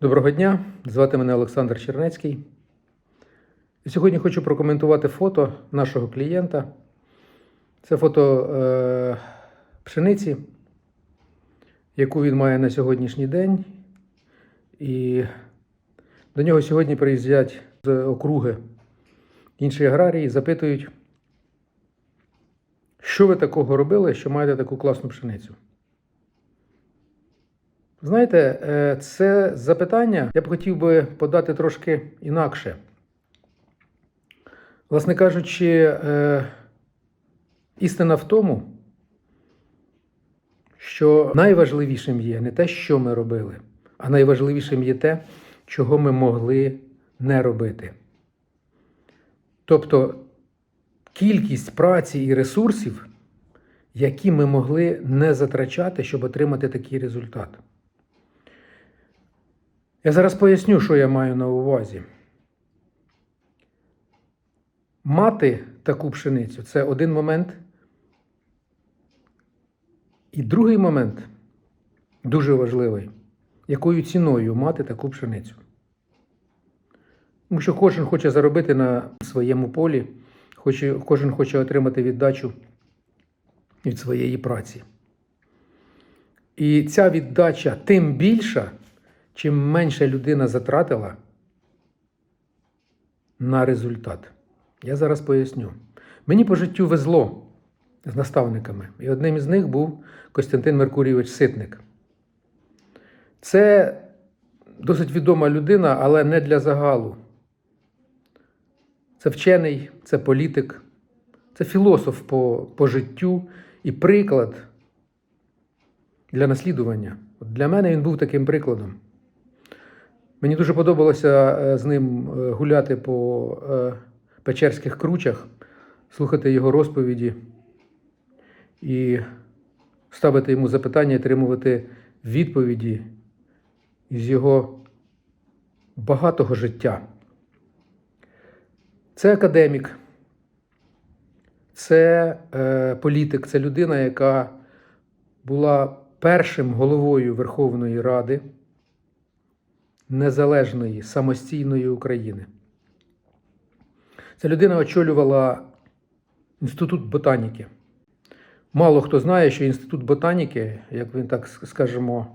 Доброго дня, звати мене Олександр Чернецький. І сьогодні хочу прокоментувати фото нашого клієнта. Це фото е, пшениці, яку він має на сьогоднішній день. І до нього сьогодні приїздять з округи інші аграрії, запитують, що ви такого робили, що маєте таку класну пшеницю. Знаєте, е, це запитання я б хотів би подати трошки інакше. Власне кажучи, е, істина в тому, що найважливішим є не те, що ми робили, а найважливішим є те, чого ми могли не робити. Тобто кількість праці і ресурсів, які ми могли не затрачати, щоб отримати такий результат. Я зараз поясню, що я маю на увазі. Мати таку пшеницю це один момент. І другий момент дуже важливий, якою ціною мати таку пшеницю. Тому що кожен хоче заробити на своєму полі, хоче, кожен хоче отримати віддачу від своєї праці. І ця віддача тим більша, чим менше людина затратила на результат. Я зараз поясню. Мені по життю везло з наставниками, і одним із них був Костянтин Меркурійович Ситник. Це досить відома людина, але не для загалу. Це вчений, це політик, це філософ по, по життю і приклад для наслідування. От для мене він був таким прикладом. Мені дуже подобалося е, з ним е, гуляти по е, печерських кручах, слухати його розповіді і ставити йому запитання, отримувати відповіді із його багатого життя. Це академік, це політик, це людина, яка була першим головою Верховної Ради незалежної самостійної України. Ця людина очолювала Інститут ботаніки. Мало хто знає, що Інститут ботаніки, як він так скажемо,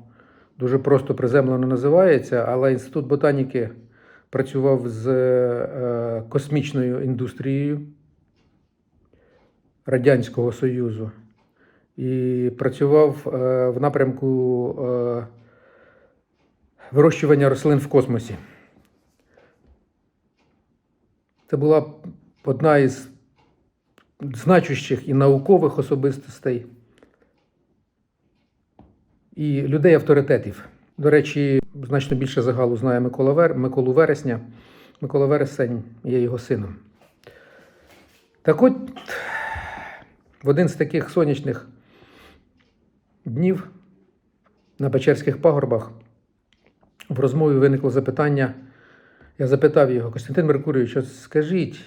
дуже просто приземлено називається, але Інститут ботаніки працював з е, космічною індустрією Радянського Союзу і працював е, в напрямку е, вирощування рослин в космосі. Це була одна із значущих і наукових особистостей, і людей авторитетів. До речі, значно більше загалу знає Микола Вер... Миколу Вересня. Микола Вересень є його сином. Так от, в один з таких сонячних днів на Печерських пагорбах в розмові виникло запитання. Я запитав його, Костянтин Меркурійович, скажіть,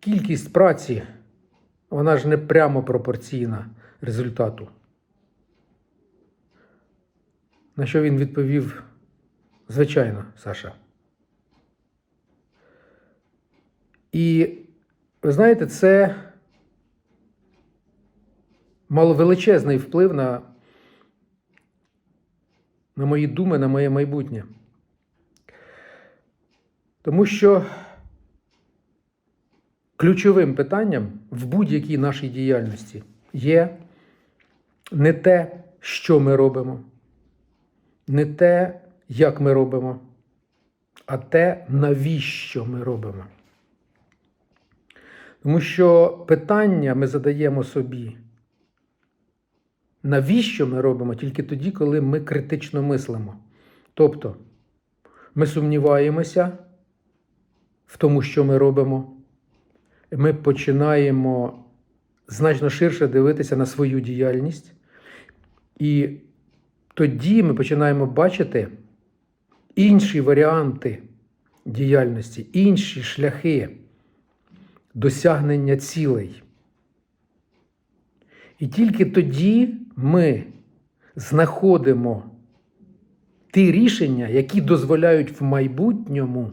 кількість праці, вона ж не прямо пропорційна результату. На що він відповів, звичайно, Саша. І ви знаєте, це мало величезний вплив на, на мої думи, на моє майбутнє. Тому що ключовим питанням в будь-якій нашій діяльності є не те, що ми робимо, не те, як ми робимо, а те, навіщо ми робимо. Тому що питання ми задаємо собі, навіщо ми робимо тільки тоді, коли ми критично мислимо. Тобто ми сумніваємося в тому, що ми робимо, ми починаємо значно ширше дивитися на свою діяльність, і тоді ми починаємо бачити інші варіанти діяльності, інші шляхи досягнення цілей. І тільки тоді ми знаходимо ті рішення, які дозволяють в майбутньому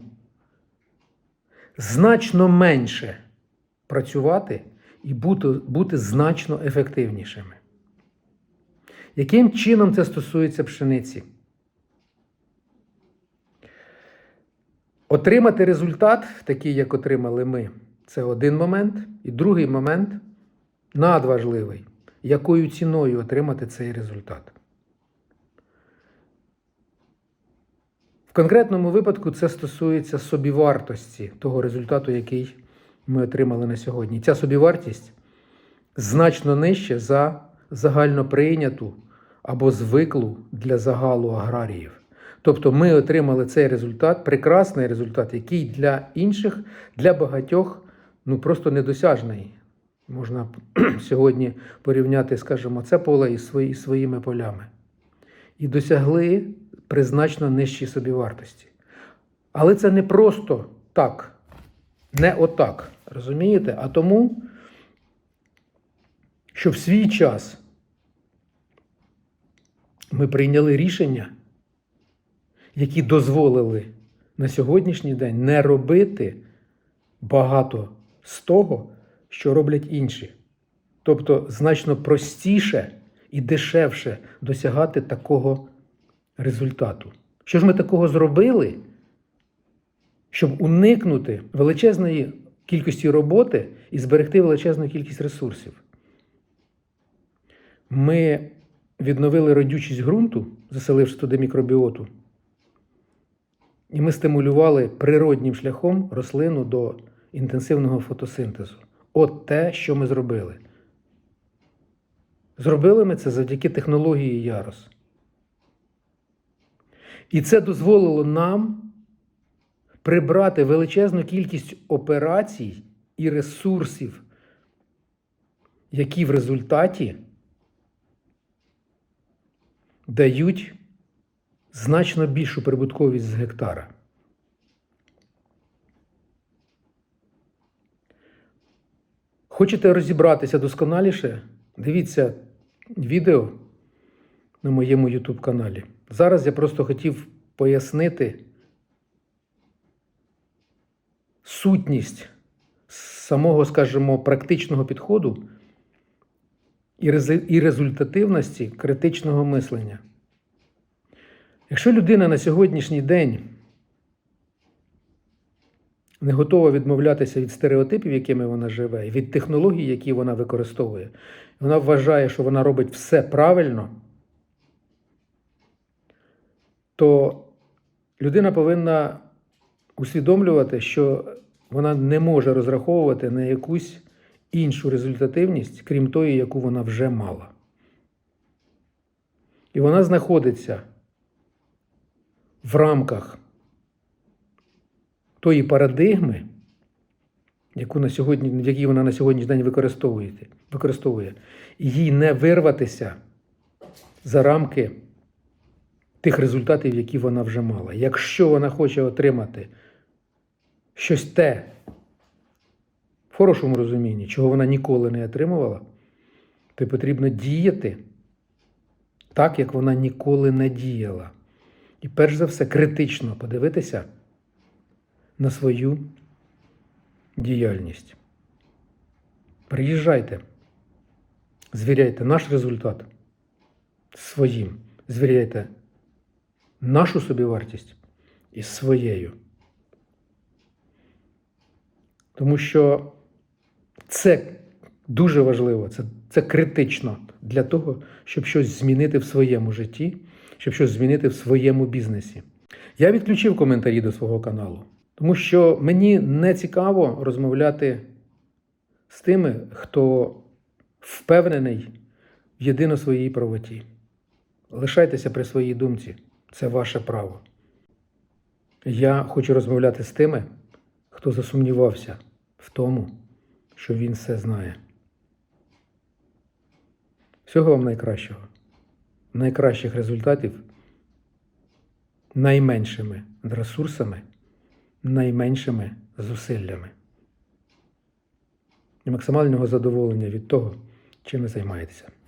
значно менше працювати і бути, бути значно ефективнішими. Яким чином це стосується пшениці? Отримати результат, такий, як отримали ми, це один момент. І другий момент надважливий, якою ціною отримати цей результат. В конкретному випадку це стосується собівартості того результату, який ми отримали на сьогодні. Ця собівартість значно нижча за загальноприйняту або звиклу для загалу аграріїв. Тобто ми отримали цей результат, прекрасний результат, який для інших, для багатьох ну просто недосяжний. Можна сьогодні порівняти, скажімо, це поле із свої, своїми полями. І досягли при значно нижчій собівартості. Але це не просто так, не отак. Розумієте? А тому, що в свій час ми прийняли рішення, які дозволили на сьогоднішній день не робити багато з того, що роблять інші. Тобто значно простіше і дешевше досягати такого результату. Що ж ми такого зробили, щоб уникнути величезної кількості роботи і зберегти величезну кількість ресурсів? Ми відновили родючість ґрунту, заселивши туди мікробіоту, і ми стимулювали природнім шляхом рослину до інтенсивного фотосинтезу. От те, що ми зробили. Зробили ми це завдяки технології Ярос. І це дозволило нам прибрати величезну кількість операцій і ресурсів, які в результаті дають значно більшу прибутковість з гектара. Хочете розібратися досконаліше? Дивіться відео на моєму YouTube каналі. Зараз я просто хотів пояснити сутність самого, скажімо, практичного підходу і результативності критичного мислення. Якщо людина на сьогоднішній день не готова відмовлятися від стереотипів, якими вона живе, і від технологій, які вона використовує, вона вважає, що вона робить все правильно, то людина повинна усвідомлювати, що вона не може розраховувати на якусь іншу результативність, крім тої, яку вона вже мала. І вона знаходиться в рамках тої парадигми, яку на сьогодні, в якій вона на сьогоднішній день використовує, використовує, їй не вирватися за рамки тих результатів, які вона вже мала. Якщо вона хоче отримати щось те, в хорошому розумінні, чого вона ніколи не отримувала, то потрібно діяти так, як вона ніколи не діяла. І перш за все критично подивитися на свою діяльність. Приїжджайте, звіряйте наш результат своїм, звіряйте нашу собівартість із своєю. Тому що це дуже важливо, це, це критично для того, щоб щось змінити в своєму житті, щоб щось змінити в своєму бізнесі. Я відключив коментарі до свого каналу, тому що мені не цікаво розмовляти з тими, хто впевнений в єдино своїй правоті. Лишайтеся при своїй думці, це ваше право. Я хочу розмовляти з тими, хто засумнівався в тому, що він все знає. Всього вам найкращого, найкращих результатів, найменшими ресурсами, найменшими зусиллями і максимального задоволення від того, чим ви займаєтеся.